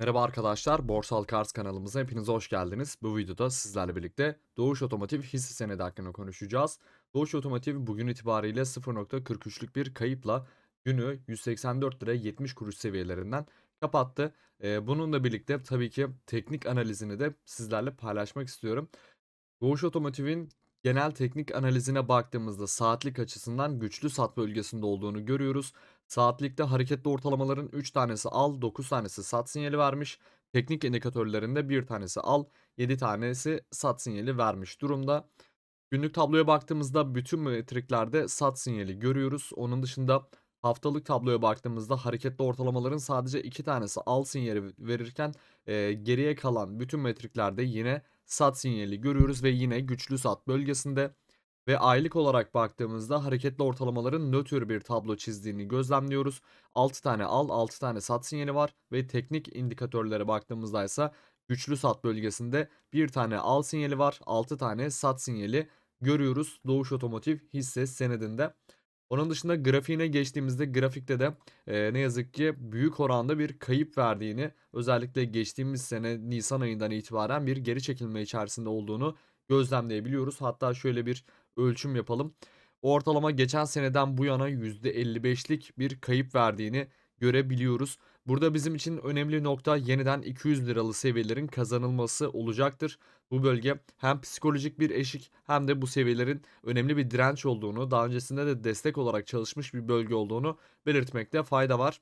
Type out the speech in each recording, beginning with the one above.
Merhaba arkadaşlar, Borsal Kars kanalımıza hepiniz hoş geldiniz. Bu videoda sizlerle birlikte Doğuş Otomotiv hisse senedi hakkında konuşacağız. Doğuş Otomotiv bugün itibariyle 0.43'lük bir kayıpla günü 184 lira 70 kuruş seviyelerinden kapattı. Ee, bununla birlikte tabii ki teknik analizini de sizlerle paylaşmak istiyorum. Doğuş Otomotiv'in genel teknik analizine baktığımızda saatlik açısından güçlü sat bölgesinde olduğunu görüyoruz. Saatlikte hareketli ortalamaların 3 tanesi al, 9 tanesi sat sinyali vermiş. Teknik indikatörlerinde bir tanesi al, 7 tanesi sat sinyali vermiş durumda. Günlük tabloya baktığımızda bütün metriklerde sat sinyali görüyoruz. Onun dışında haftalık tabloya baktığımızda hareketli ortalamaların sadece 2 tanesi al sinyali verirken e, geriye kalan bütün metriklerde yine sat sinyali görüyoruz ve yine güçlü sat bölgesinde. Ve aylık olarak baktığımızda hareketli ortalamaların nötr bir tablo çizdiğini gözlemliyoruz. 6 tane al, 6 tane sat sinyali var ve teknik indikatörlere baktığımızda ise güçlü sat bölgesinde bir tane al sinyali var, 6 tane sat sinyali görüyoruz Doğuş Otomotiv hisse senedinde. Onun dışında grafiğine geçtiğimizde grafikte de e, ne yazık ki büyük oranda bir kayıp verdiğini özellikle geçtiğimiz sene Nisan ayından itibaren bir geri çekilme içerisinde olduğunu gözlemleyebiliyoruz. Hatta şöyle bir ölçüm yapalım. Ortalama geçen seneden bu yana %55'lik bir kayıp verdiğini görebiliyoruz. Burada bizim için önemli nokta yeniden 200 liralı seviyelerin kazanılması olacaktır. Bu bölge hem psikolojik bir eşik hem de bu seviyelerin önemli bir direnç olduğunu, daha öncesinde de destek olarak çalışmış bir bölge olduğunu belirtmekte fayda var.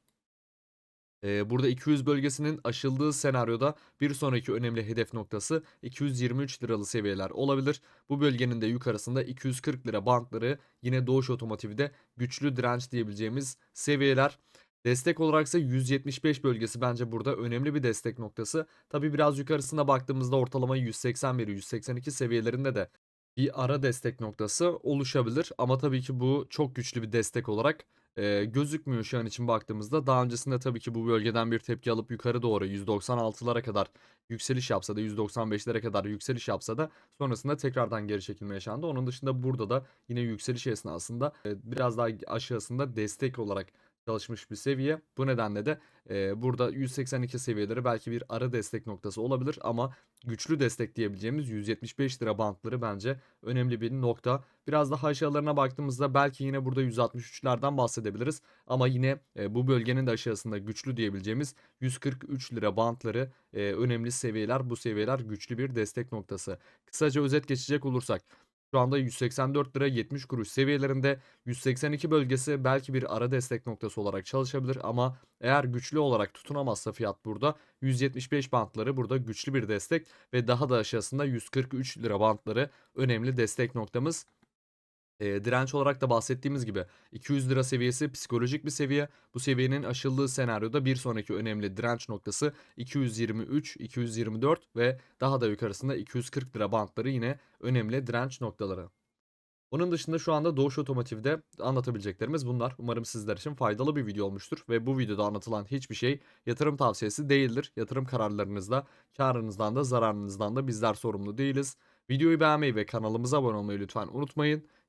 Ee, burada 200 bölgesinin aşıldığı senaryoda bir sonraki önemli hedef noktası 223 liralı seviyeler olabilir. Bu bölgenin de yukarısında 240 lira bantları yine Doğuş Otomotiv'de güçlü direnç diyebileceğimiz seviyeler. Destek olarak ise 175 bölgesi bence burada önemli bir destek noktası. Tabi biraz yukarısına baktığımızda ortalama 181-182 seviyelerinde de bir ara destek noktası oluşabilir. Ama tabii ki bu çok güçlü bir destek olarak e, gözükmüyor şu an için baktığımızda. Daha öncesinde tabii ki bu bölgeden bir tepki alıp yukarı doğru 196'lara kadar yükseliş yapsa da 195'lere kadar yükseliş yapsa da sonrasında tekrardan geri çekilme yaşandı. Onun dışında burada da yine yükseliş esnasında e, biraz daha aşağısında destek olarak çalışmış bir seviye. Bu nedenle de e, burada 182 seviyeleri belki bir ara destek noktası olabilir ama güçlü destek diyebileceğimiz 175 lira bantları bence önemli bir nokta. Biraz daha aşağılarına baktığımızda belki yine burada 163'lerden bahsedebiliriz ama yine e, bu bölgenin de aşağısında güçlü diyebileceğimiz 143 lira bantları e, önemli seviyeler. Bu seviyeler güçlü bir destek noktası. Kısaca özet geçecek olursak şu anda 184 lira 70 kuruş seviyelerinde 182 bölgesi belki bir ara destek noktası olarak çalışabilir ama eğer güçlü olarak tutunamazsa fiyat burada 175 bantları burada güçlü bir destek ve daha da aşağısında 143 lira bantları önemli destek noktamız. E, direnç olarak da bahsettiğimiz gibi 200 lira seviyesi psikolojik bir seviye. Bu seviyenin aşıldığı senaryoda bir sonraki önemli direnç noktası 223, 224 ve daha da yukarısında 240 lira bantları yine önemli direnç noktaları. Onun dışında şu anda Doğuş Otomotiv'de anlatabileceklerimiz bunlar. Umarım sizler için faydalı bir video olmuştur ve bu videoda anlatılan hiçbir şey yatırım tavsiyesi değildir. Yatırım kararlarınızda, karınızdan da zararınızdan da bizler sorumlu değiliz. Videoyu beğenmeyi ve kanalımıza abone olmayı lütfen unutmayın.